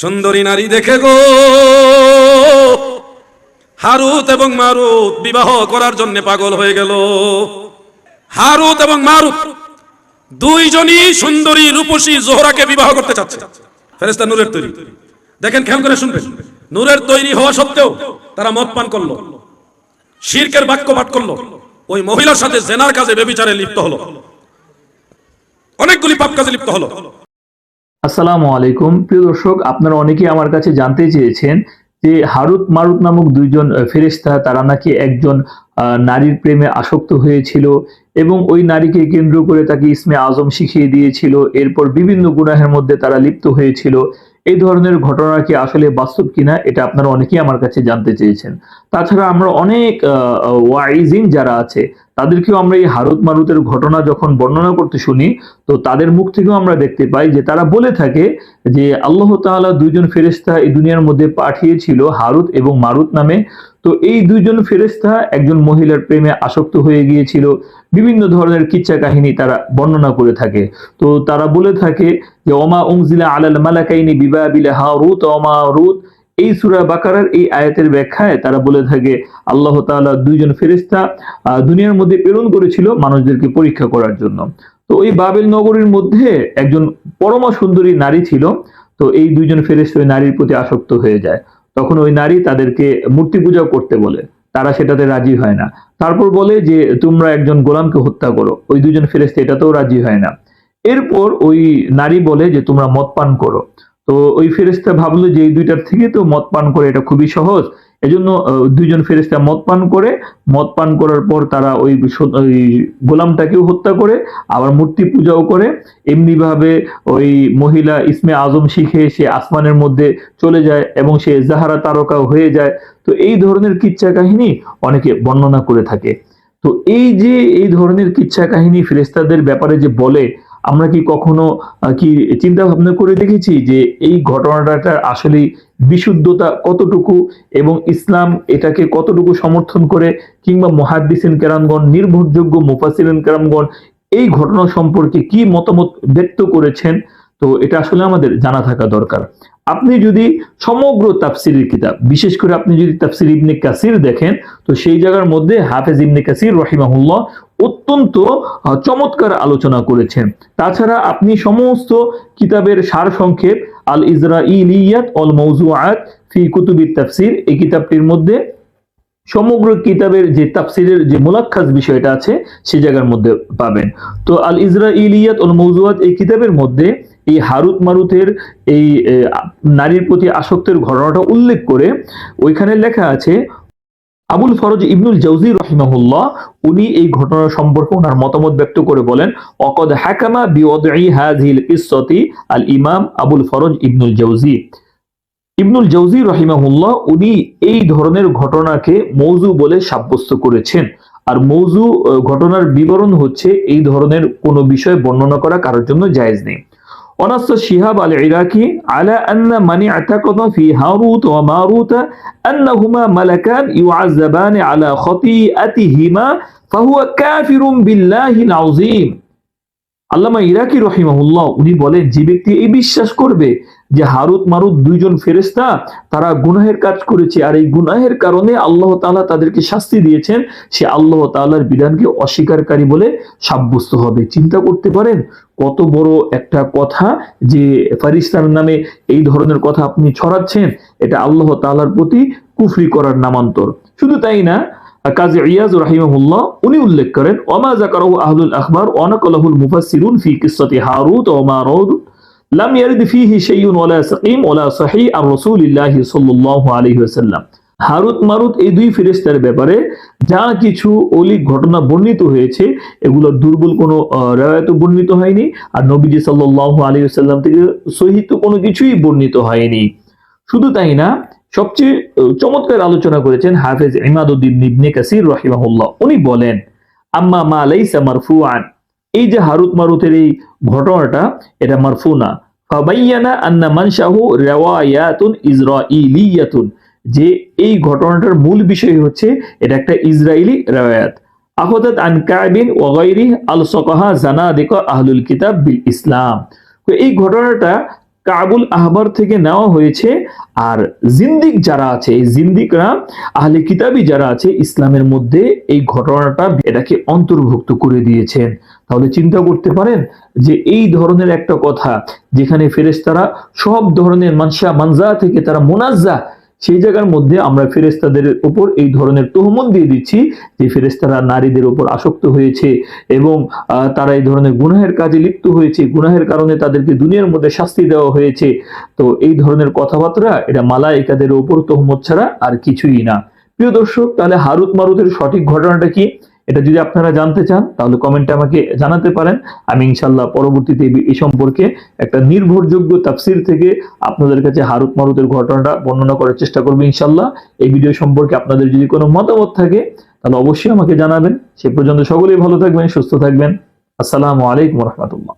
সুন্দরী নারী দেখে গো। হারুত এবং মারুত বিবাহ করার জন্য পাগল হয়ে গেল। হারুত এবং মারুত দুইজনই সুন্দরী রূপসী জোহরাকে বিবাহ করতে চাচ্ছে। ফেরেস্তা নূরের তৈরি। দেখেন, খেয়াল করে শুনবেন। নূরের তৈরি হওয়া সত্ত্বেও তারা মদ পান করল, শিরকের বাক্য পাঠ করল, ওই মহিলার সাথে জেনার কাজে বেবিচারে লিপ্ত হলো। অনেকগুলি পাপ কাজে লিপ্ত হলো। আসসালামু আলাইকুম। প্রিয় দর্শক, আপনারা অনেকেই আমার কাছে জানতে চেয়েছেন যে হারুত মারুত নামক দুইজন ফেরিস্তা তারা নাকি একজন নারীর প্রেমে আসক্ত হয়েছিল এবং ওই নারীকে কেন্দ্র করে তাকে ইসমে আজম শিখিয়ে দিয়েছিল। এরপর বিভিন্ন গুনাহের মধ্যে তারা লিপ্ত হয়েছিল। এই ধরনের ঘটনা কি আসলে বাস্তব কিনা, এটা আপনারা অনেকেই আমার কাছে জানতে চেয়েছেন। তাছাড়া আমরা অনেক ওয়াইজিন যারা আছে, তাদেরকেও আমরা এই হারুত মারুতের ঘটনা যখন বর্ণনা করতে শুনি, তো তাদের মুখ থেকেও আমরা দেখতে পাই যে তারা বলে থাকে যে আল্লাহ তাআলা দুইজন ফেরেশতা এই দুনিয়ার মধ্যে পাঠিয়েছিল হারুত এবং মারুত নামে। তো এই দুইজন ফেরেশতা একজন মহিলার প্রেমে আসক্ত হয়ে গিয়েছিল। বিভিন্ন ধরনের কিচ্ছা কাহিনী তারা বর্ণনা করে থাকে। তো তারা বলে থাকে যে ওমা উংজিলা আলাল মালাকাইনি বিবাবিলা হারুত ওমা রুত এই সূরা বাকারার এই আয়াতের ব্যাখ্যায় তারা বলে থাকে আল্লাহ তাআলা দুইজন ফেরেশতা আহ, দুনিয়ার মধ্যে প্রেরণ করেছিল মানুষদেরকে পরীক্ষা করার জন্য। তো এই বাবেল নগরীর মধ্যে একজন পরমা সুন্দরী নারী ছিল। তো এই দুইজন ফেরেশতা ওই নারীর প্রতি আসক্ত হয়ে যায়। তখন ওই নারী তাদেরকে মূর্তি পূজাও করতে বলে। তারা সেটাতে রাজি হয় না। তারপর বলে যে, তোমরা একজন গোলামকে হত্যা করো। ওই দুজন ফেরেস্তে এটাতেও রাজি হয় না। এরপর ওই নারী বলে যে, তোমরা মদ পান করো। তো ওই ফেরেস্তা ভাবলো যে, এই দুইটার থেকে তো মদ পান করে এটা খুবই সহজ। এজন্য দুইজন ফেরেশতা মদ পান করে, মদ পান করার পর তারা ওই গোলামটাকেও হত্যা করে, আবার মূর্তি পূজাও করে। এমনিভাবে ওই মহিলা ইসমে আজম শিখে সে আসমানের মধ্যে চলে যায় এবং সে জাহারা তারকা হয়ে যায়। তো এই ধরনের কিচ্ছা কাহিনী অনেকে বর্ণনা করে থাকে। তো এই যে, এই ধরনের কিচ্ছা কাহিনী ফেরেস্তাদের ব্যাপারে যে বলে, আমরা কি কখনো কি চিন্তা ভাবনা করে দেখেছি যে এই ঘটনাটা আসলে বিশুদ্ধতা কতটুকু এবং ইসলাম এটাকে কতটুকু সমর্থন করে কিংবা মহাদ্দিসিন কেরামগণ, নির্ভরযোগ্য মুফাসিরিন কেরামগণ এই ঘটনা সম্পর্কে কি মতামত ব্যক্ত করেছেন, তো এটা আসলে আমাদের জানা থাকা দরকার। আপনি যদি সমগ্র তাফসিরের কিতাব, বিশেষ করে আপনি যদি তাফসির ইবনে কাসির দেখেন, তো সেই জায়গার মধ্যে হাফেজ ইবনে কাসির রহিমাহুল্লাহ অত্যন্ত চমৎকার আলোচনা করেছেন। তাছাড়া আপনি সমস্ত কিতাবের সার সংক্ষেপ আল ইসরাইলিয়াত অল মৌজুআত ফি কুতুবি তাফসির। এই কিতাবটির মধ্যে সমগ্র কিতাবের যে তাফসিরের যে মোলাক্ষাস বিষয়টা আছে, সে জায়গার মধ্যে পাবেন। তো আল ইসরাইলিয়াত অল মৌজুয়াত এই কিতাবের মধ্যে এই হারুত মারুতের এই নারীর প্রতি আসক্তের ঘটনাটা উল্লেখ করে ওইখানে লেখা আছে আবুল ফরজ ইবনুল জৌজি রহিমাহুল্লাহ, উনি এই ঘটনা সম্পর্কে ওনার মতামত ব্যক্ত করে বলেন, অকদ হাকামা হাযিহিল কিসসাতি আল ইমাম আবুল ফরজ ইবনুল জৌজি ইবনুল জৌজি রহিমাহুল্লাহ, উনি এই ধরনের ঘটনাকে মৌজু বলে সাব্যস্ত করেছেন। আর মৌজু ঘটনার বিবরণ হচ্ছে এই ধরনের কোনো বিষয় বর্ণনা করা কারোর জন্য জায়েজ নেই। ونص الشهاب العراقي على أن من اعتقد في هاروت وماروت أنهما ملكان يعذبان على خطيئتهما فهو كافر بالله العظيم. আল্লামা ইরাকি রহিমাহুল্লাহ, উনি বলেন, যে ব্যক্তি এই বিশ্বাস করবে যে হারুত মারুত দুইজন ফেরেস্তা তারা গুনাহের কাজ করেছে, আর এই গুনাহের কারণে আল্লাহ তাআলা তাদেরকে শাস্তি দিয়েছেন, সে আল্লাহ তাআলার বিধানকে অস্বীকারী বলে সাব্যস্ত হবে। চিন্তা করতে পারেন, কত বড় একটা কথা যে ফারিস্তার নামে এই ধরনের কথা আপনি ছড়াচ্ছেন, এটা আল্লাহ তাআলার প্রতি কুফরি করার নামান্তর। শুধু তাই না কাজী ইয়াজ রাহিমাহুল্লাহ, উনি উল্লেখ করেন ওমা ফি হারুত লাম ইয়ারিদ ফিহি শাইউন ওয়ালা সাকিম ওয়ালা আর সাল্লাল্লাহু আলাইহি ওয়াসাল্লাম। হারুত মারুত এই দুই ফেরেশতার ব্যাপারে যা কিছু অলিক ঘটনা বর্ণিত হয়েছে, এগুলোর দুর্বল কোনো রেওয়ায়ত বর্ণিত হয়নি, আর নবীজি সাল্লাল্লাহু আলাইহি ওয়াসাল্লাম থেকে সহিহ তো কোনো কিছুই বর্ণিত হয়নি। শুধু তাই না সবচেয়ে চমৎকার আলোচনা করেছেন হাফেজ ইমাদুদ্দিন ইবনে কাসির উনি বলেন, আম্মা মা লাইসা মারফুআন। এই যে হারুত মারুতের এই ঘটনাটা, এটা ফাবাইয়ানা আন্না মানশাহু ইসরাইলিয়াতুন যে এই ঘটনাটার মূল বিষয় হচ্ছে, এটা একটা ইসরায়েলি রিওয়ায়াত। আখদাত আন কাবিন ওয়া গায়রিহি আল সাকাহা আহলুল কিতাব বিল ইসলাম। তো এই ঘটনাটা কাবুল আহবার থেকে নেওয়া হয়েছে। আর জিন্দিক যারা আছে, এই জিন্দিকরা, আহলে কিতাবি যারা আছে, ইসলামের মধ্যে এই ঘটনাটা এটাকে অন্তর্ভুক্ত করে দিয়েছেন। তাহলে চিন্তা করতে পারেন যে এই ধরনের একটা কথা যেখানে ফেরেস্তারা সব ধরনের মানসা মানজা থেকে তারা মোনাজ্জা সেই জায়গার মধ্যে আমরা ফেরেস্তাদের উপর এই ধরনের তহমত দিয়ে দিচ্ছি যে ফেরেস্তারা নারীদের উপর আসক্ত হয়েছে এবং তারা এই ধরনের গুনাহের কাজে লিপ্ত হয়েছে। গুনাহের কারণে তাদেরকে দুনিয়ার মধ্যে শাস্তি দেওয়া হয়েছে। তো এই ধরনের কথাবার্তা, এটা মালায়িকাদের উপর তহমত ছাড়া আর কিছুই না। প্রিয় দর্শক, তাহলে হারুত মারুতের সঠিক ঘটনাটা কি? এটা যদি আপনারা জানতে চান, তাহলে কমেন্টে আমাকে জানাতে পারেন। আমি ইনশাল্লাহ পরবর্তীতে এই- সম্পর্কে একটা নির্ভরযোগ্য তাফসির থেকে আপনাদের কাছে হারুত মারুতের ঘটনাটা বর্ণনা করার চেষ্টা করব ইনশাল্লাহ এই ভিডিও সম্পর্কে আপনাদের যদি কোনো মতামত থাকে, তাহলে অবশ্যই আমাকে জানাবেন। সে পর্যন্ত সকলেই ভালো থাকবেন, সুস্থ থাকবেন। আসসালামু আলাইকুম রহমতুল্লাহ।